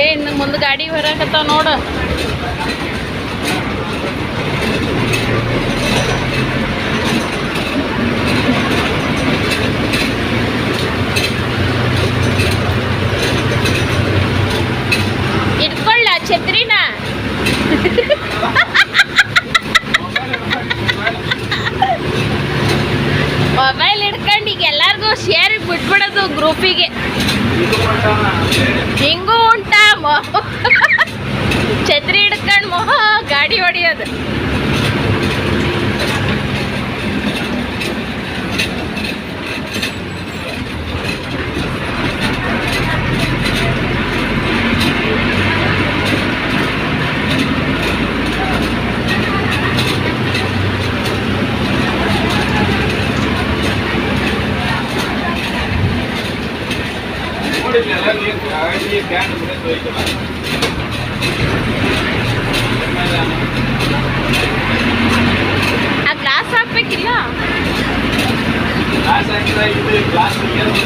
ഏയ് ഇന്ന് മുന്ത് കടി വരാക്കത്തോ നോട് ഇരുക്കൊള്ള ഛത്രി ಮೊಬೈಲ್ ಹಿಡ್ಕೊಂಡು ಈಗ ಎಲ್ಲರಿಗೂ ಶೇರ್ ಬಿಟ್ಬಿಡೋದು ಗ್ರೂಪಿಗೆ ಹಿಂಗೂ ಉಂಟಾ ಮೊಹ ಛತ್ರಿ ಹಿಡ್ಕೊಂಡು ಮೊಹ ಗಾಡಿ ಹೊಡಿಯೋದು ಆ ಗ್ಲಾಸ್ ಹಾಕ್ಬೇಕಿಲ್ಲ ಗ್ಲಾಸ್ ಹಾಕಿದ್ರೆ ಗ್ಲಾಸ್